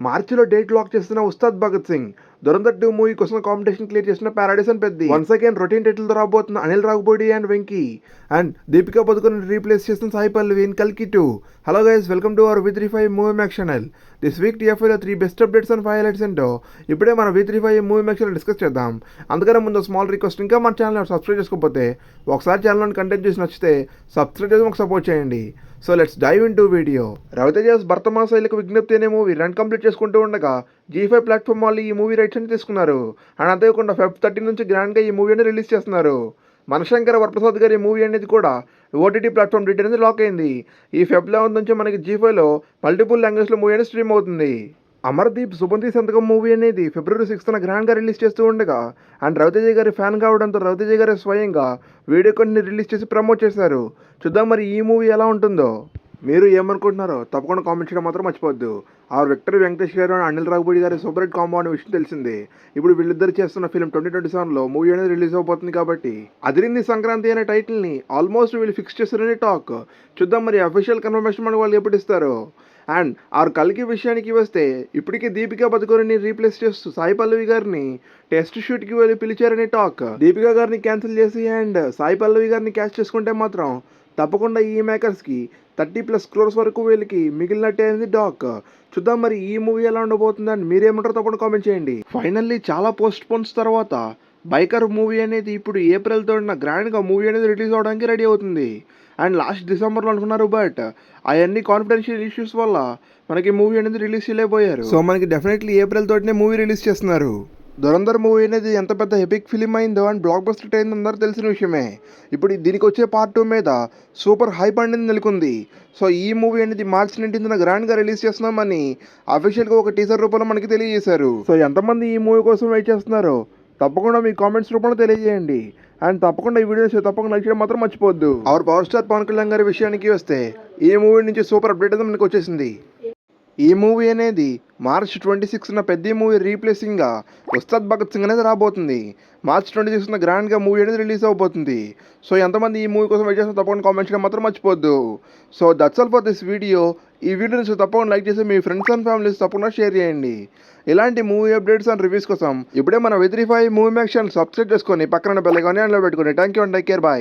మార్చిలో date lock చేస్తున్న Ustaad Bhagat Singh. Dhurandhar two movie కోసం కాంపిటీషన్ క్లియర్ చేసిన పారాడైస్ అని పెద్ద. వన్స్ అగైన్ రొటీన్ టైటిల్ రాబోతున్న Anil రాఘబోడి and Venky and Deepika Padukone replace చేస్తున్న సాయి పల్లవి ఇన్ కల్కి two. Hello guys welcome to our V three five movie max channel this week టీఎఫ్ఐలో three best updates and five highlights ఏంటో ఇప్పుడే మన V three five movie max discuss చేద్దాం. అందుకనే ముందు small request ఇంకా మన ఛానల్ సబ్స్క్రైబ్ చేసుకోకపోతే ఒకసారి ఛానల్లోని కంటెంట్ చూసి నచ్చితే సబ్స్క్రైబ్ చేసి మాకు సపోర్ట్ చేయండి. So let's dive in to video రవితేజస్ భర్త శైలికి విజ్ఞప్తి అనే మూవీ రన్ కంప్లీట్ చేసుకుంటూ ఉండగా జీ ఫైవ్ ప్లాట్ఫామ్ వాళ్ళు ఈ మూవీ రైట్స్ అని తీసుకున్నారు. అండ్ అంతేకాకుండా ఫెబ్ థర్టీన్ నుంచి గ్రాండ్గా ఈ మూవీ అనేది రిలీజ్ చేస్తున్నారు. మనశంకర వరప్రసాద్ గారి మూవీ అనేది కూడా ఓటీటీ ప్లాట్ఫామ్ డీటెయిల్ అనేది లాక్ అయింది. ఈ ఫెబ్ లెవెన్ నుంచి మనకి జీ ఫైవ్లో మల్టిపుల్ లాంగ్వేజ్లో మూవీ అనేది స్ట్రీమ్ అవుతుంది. అమర్దీప్ సుబంతి సంతకం మూవీ అనేది ఫిబ్రవరి సిక్స్త్న గ్రాండ్గా రిలీజ్ చేస్తూ ఉండగా అండ్ రవితేజ గారి ఫ్యాన్ కావడంతో రవితేజ గారి స్వయంగా వీడియో కొన్ని రిలీజ్ చేసి ప్రమోట్ చేశారు. చూద్దాం మరి ఈ మూవీ ఎలా ఉంటుందో. మీరు ఏమనుకుంటున్నారో తప్పకుండా కామెంట్ చేయడం మాత్రం మర్చిపోవద్దు. ఆ విక్టర్ వెంకటేష్ గారు అనిల్ రాఘపూడి గారి సూపర్ హిట్ కాంబో అనే విషయం తెలిసింది. ఇప్పుడు వీళ్ళిద్దరు చేస్తున్న ఫిల్మ్ ట్వంటీ ట్వంటీ సెవెన్లో మూవీ అనేది రిలీజ్ అవబోతుంది కాబట్టి అదిరింది సంక్రాంతి అనే టైటిల్ని ఆల్మోస్ట్ వీళ్ళు ఫిక్స్ చేస్తారని టాక్ చూద్దాం మరి అఫీషియల్ కన్ఫర్మేషన్ మనకి వాళ్ళు ఎప్పుడు ఇస్తారు. అండ్ ఆరు కలికి విషయానికి వస్తే ఇప్పటికే దీపికా పదుకొరిని రీప్లేస్ చేస్తూ సాయి పల్లవి గారిని టెస్ట్ షూట్కి వెళ్ళి పిలిచారని టాక్ దీపికా గారిని క్యాన్సిల్ చేసి అండ్ సాయి పల్లవి గారిని క్యాచ్ చేసుకుంటే మాత్రం తప్పకుండా ఈ మేకర్స్కి థర్టీ ప్లస్ క్రోర్స్ వరకు వీళ్ళకి మిగిలినట్టే అయింది డాక్. చూద్దాం మరి ఈ మూవీ ఎలా ఉండబోతుందని మీరేమంటారు తప్పకుండా కామెంట్ చేయండి. ఫైనల్లీ చాలా పోస్ట్ పోన్స్ తర్వాత బైకర్ మూవీ అనేది ఇప్పుడు ఏప్రిల్ థర్డ్న గ్రాండ్గా మూవీ అనేది రిలీజ్ అవడానికి రెడీ అవుతుంది. అండ్ లాస్ట్ డిసెంబర్లో అనుకున్నారు బట్ అవన్నీ కాన్ఫిడెన్షియల్ ఇష్యూస్ వల్ల మనకి మూవీ అనేది రిలీజ్ చేయలేకపోయారు. సో మనకి డెఫినెట్లీ ఏప్రిల్ తోటినే మూవీ రిలీజ్ చేస్తున్నారు. దురంధర్ మూవీ అనేది ఎంత పెద్ద ఎపిక్ ఫిలిం అయిందో అండ్ బ్లాక్ బస్టర్ అయిందో అందరూ తెలిసిన విషయమే. ఇప్పుడు దీనికి వచ్చే పార్ట్ టూ మీద సూపర్ హైప్ అనేది నెలకొంది. సో ఈ మూవీ అనేది మార్చ్ నైన్టీన్త్న గ్రాండ్గా రిలీజ్ చేస్తున్నామని అఫీషియల్గా ఒక టీజర్ రూపంలో మనకి తెలియజేశారు. సో ఎంతమంది ఈ మూవీ కోసం వెయిట్ చేస్తున్నారో తప్పకుండా మీ కామెంట్స్ రూపంలో తెలియజేయండి. అండ్ తప్పకుండా ఈ వీడియోస్ తప్పకుండా లైక్ చేయడం మాత్రం మర్చిపోవద్దు. Our power star Pavan Kalyan గారి విషయానికి వస్తే ఈ మూవీ నుంచి సూపర్ అప్డేట్ అయితే మనకి వచ్చేసింది. ఈ మూవీ అనేది మార్చ్ ట్వంటీ సిక్స్న పెద్ద మూవీ రీప్లేసింగ్గా ఉస్తాద్ భగత్ సింగ్ అనేది రాబోతుంది. మార్చ్ ట్వంటీ సిక్స్న గ్రాండ్గా మూవీ అనేది రిలీజ్ అవబోతుంది. సో ఎంతమంది ఈ మూవీ కోసం వెయిట్ చేస్తే తప్పకుండా కామెంట్ చేయడం మాత్రం మర్చిపోద్దు so that's all for this video ఈ వీడియోని తప్పకుండా లైక్ చేసి మీ ఫ్రెండ్స్ అండ్ ఫ్యామిలీస్ తప్పకుండా షేర్ చేయండి. ఇలాంటి మూవీ అప్డేట్స్ అండ్ రివ్యూస్ కోసం ఇప్పుడే మన వెత్రీ ఫైవ్ మూవీ మ్యాక్షన్ సబ్స్క్రైబ్ చేసుకొని పక్కన బెల్లగానే అందులో పెట్టుకోండి. Thank you and take care bye